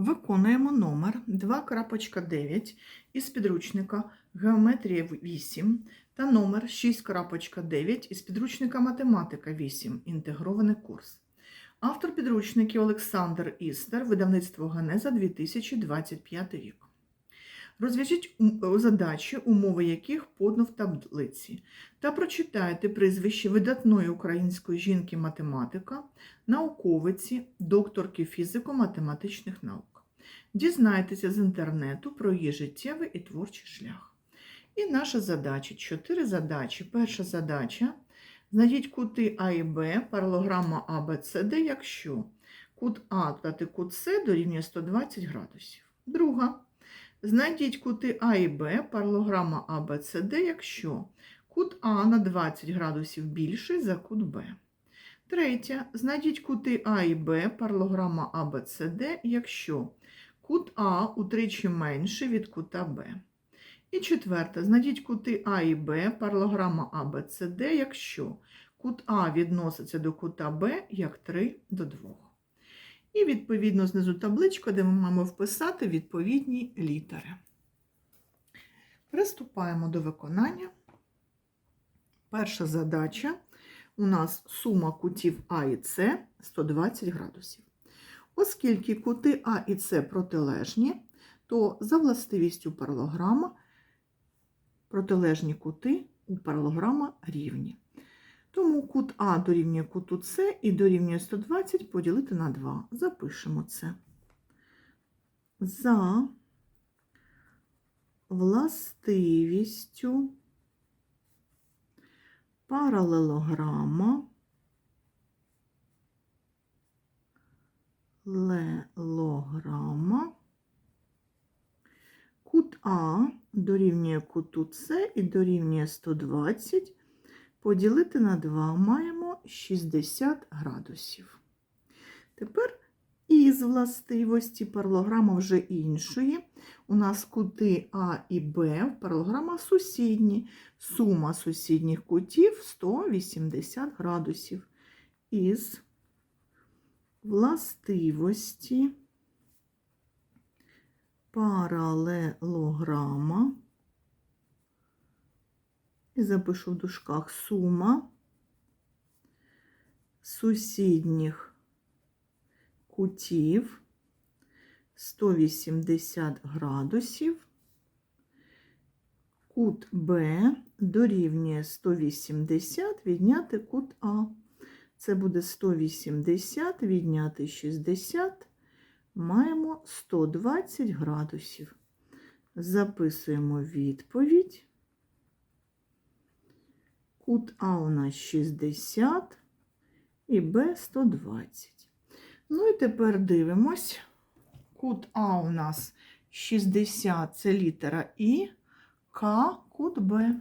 Виконуємо номер 2.9 із підручника Геометрія 8 та номер 6.9 із підручника Математика 8. Інтегрований курс. Автор підручників Олександр Істер, видавництво Генеза 2025 рік. Розв'яжіть задачі, умови яких подано в таблиці, та прочитайте прізвище видатної української жінки-математика, науковиці, докторки фізико-математичних наук. Дізнайтеся з інтернету про її життєвий і творчий шлях. І наша задача чотири задачі. Перша задача знайдіть кути А і Б, паралограма А, Б, С, Д, якщо кут А додати кут С дорівнює 120 градусів. Друга. Знайдіть кути А і Б, паралограма А, Б, С, Д, якщо кут А на 20 градусів більший за кут Б. Третє. Знайдіть кути А і Б, паралограма А, Б, С, Д, якщо кут А утричі менший від кута Б. І четверте. Знайдіть кути А і Б, паралограма А, Б, С, Д, якщо кут А відноситься до кута Б як 3 до 2. І відповідно знизу табличка, де ми маємо вписати відповідні літери. Приступаємо до виконання. Перша задача у нас сума кутів А і С 120 градусів. Оскільки кути А і С протилежні, то за властивістю паралограма протилежні кути у паралограма рівні. Тому кут А дорівнює куту С і дорівнює 120 поділити на 2. Запишемо це. За властивістю паралелограма лелограма кут А дорівнює куту С і дорівнює 120 поділити на 2 маємо 60 градусів. Тепер із властивості паралограма вже іншої. У нас кути А і Б в паралограма сусідні. Сума сусідніх кутів 180 градусів. Із властивості паралелограма. І запишу в дужках сума сусідніх кутів 180 градусів. Кут Б дорівнює 180 відняти кут А. Це буде 180 відняти 60. Маємо 120 градусів. Записуємо відповідь. Кут А у нас 60 і Б 120. Ну і тепер дивимось. Кут А у нас 60 це літера І, К кут Б.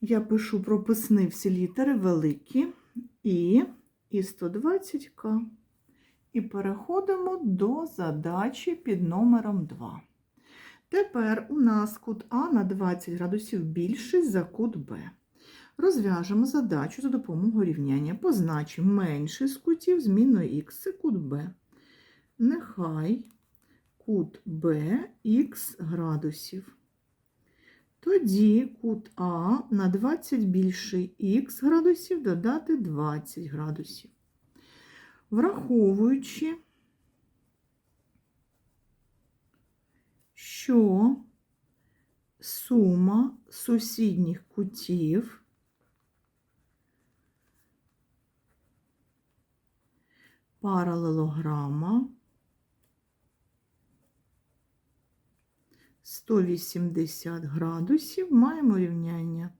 Я пишу прописні всі літери великі І і 120К. І переходимо до задачі під номером 2. Тепер у нас кут А на 20 градусів більший за кут Б. Розв'яжемо задачу за допомогою рівняння. Позначимо менший з кутів зміною х це кут Б. Нехай кут Б х градусів. Тоді кут А на 20 більший х градусів додати 20 градусів. Враховуючи, що сума сусідніх кутів паралелограма 180 градусів маємо рівняння.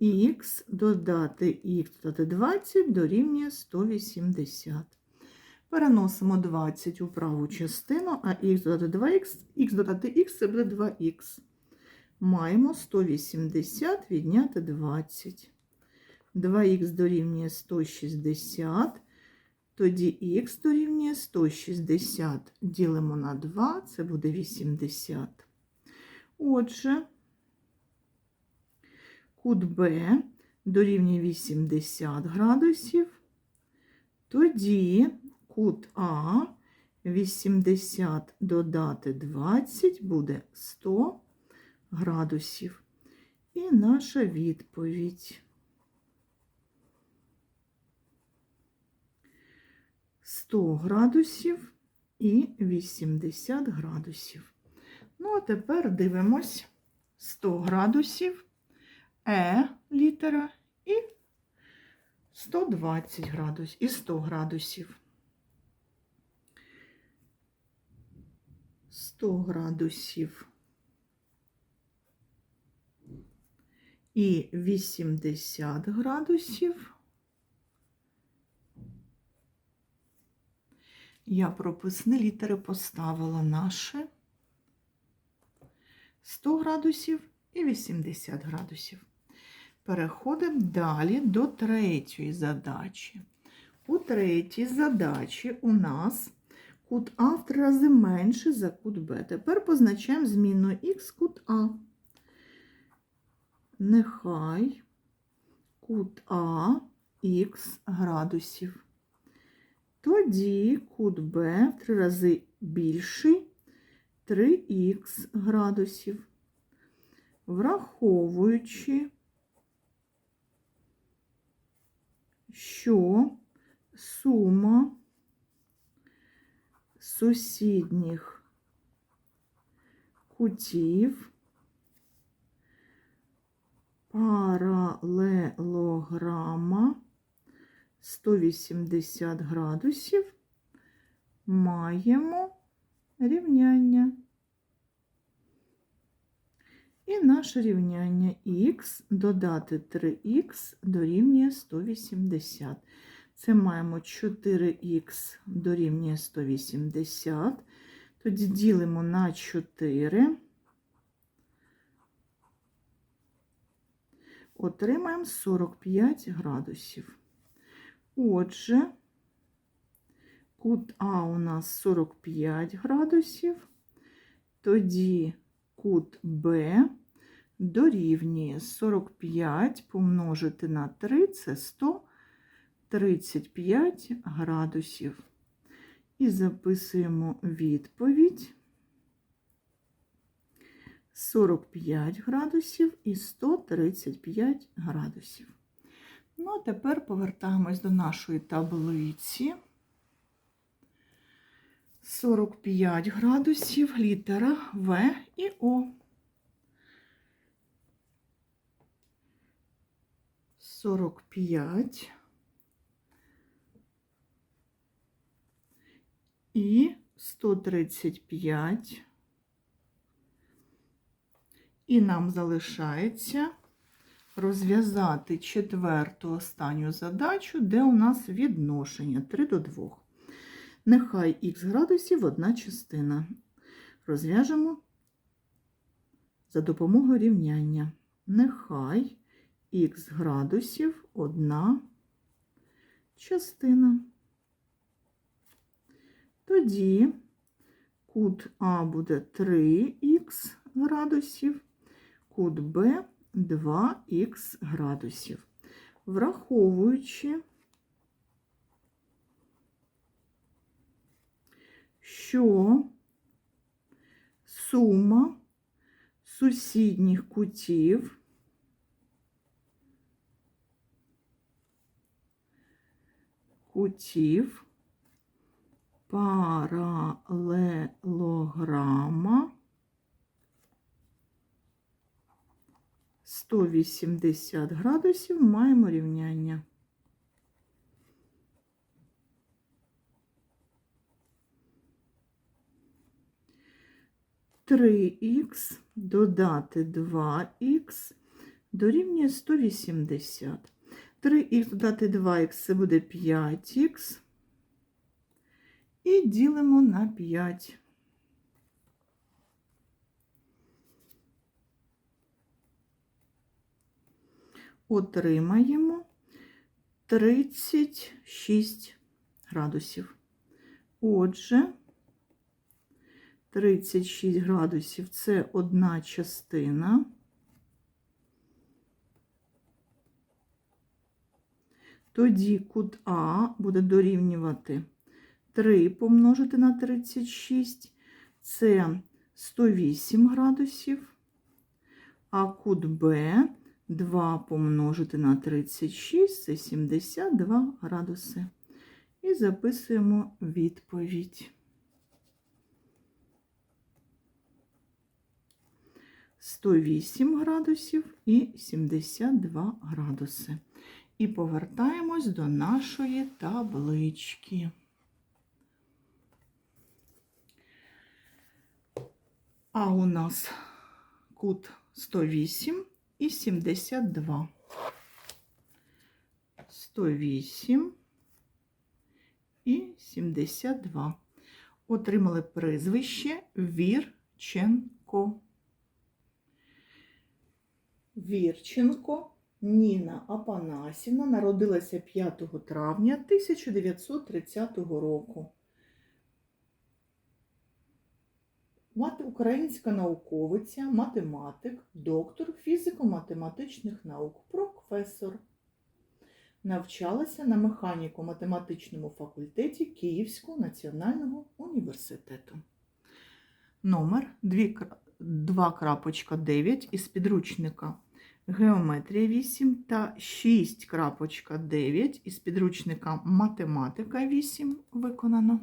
Х додати х додати 20 дорівнює 180. Переносимо 20 у праву частину, а х додати 2х, х додати х це буде 2х. Маємо 180 відняти 20. 2х дорівнює 160. Тоді х дорівнює 160. Ділимо на 2, це буде 80. Отже, кут Б дорівнює 80 градусів, тоді кут А 80 додати 20 буде 100 градусів. І наша відповідь. 100 градусів і 80 градусів. Ну, а тепер дивимось 100 градусів, Е літера і 120 градусів і 100 градусів. 100 градусів і 80 градусів. Я прописні літери поставила наші 100 градусів і 80 градусів. Переходимо далі до третьої задачі. У третій задачі у нас кут А в три рази менший за кут Б. Тепер позначаємо змінною х кут А. Нехай кут А х градусів. Тоді кут Б в три рази більший 3х градусів. Враховуючи, що сума сусідніх кутів паралелограма 180 градусів маємо рівняння. І наше рівняння х додати 3х дорівнює 180. Це маємо 4х дорівнює 180. Тоді ділимо на 4. Отримаємо 45 градусів. Отже, кут А у нас 45 градусів, тоді кут Б дорівнює 45 помножити на 3 це 135 градусів. І записуємо відповідь 45 градусів і 135 градусів. Ну, а тепер повертаємось до нашої таблиці. 45 градусів, літера В і О. 45 і 135. І нам залишається розв'язати четверту останню задачу, де у нас відношення 3 до 2. Нехай х градусів одна частина. Розв'яжемо за допомогою рівняння. Нехай х градусів одна частина. Тоді кут А буде 3х градусів, кут Б 2х градусів. Враховуючи, що сума сусідніх кутів кутів паралелограма 180 градусів маємо рівняння. Три х додати 2х дорівнює 180. 3х додати 2х це буде 5х. І ділимо на 5. Отримаємо 36 градусів. Отже, 36 градусів це одна частина. Тоді кут А буде дорівнювати 3 помножити на 36, це 108 градусів, а кут Б 2 помножити на 36 це 72 градуси. І записуємо відповідь. 108 градусів і 72 градуси. І повертаємось до нашої таблички. А у нас кут 108 і 72. 108 і 72. Отримали прізвище Вірченко. Вірченко Ніна Апанасівна народилася 5 травня 1930 року. Мати українська науковиця, математик, доктор фізико-математичних наук, професор. Навчалася на механіко-математичному факультеті Київського національного університету. Номер 2.9 із підручника Геометрія 8 та 6.9 із підручника Математика 8 виконано.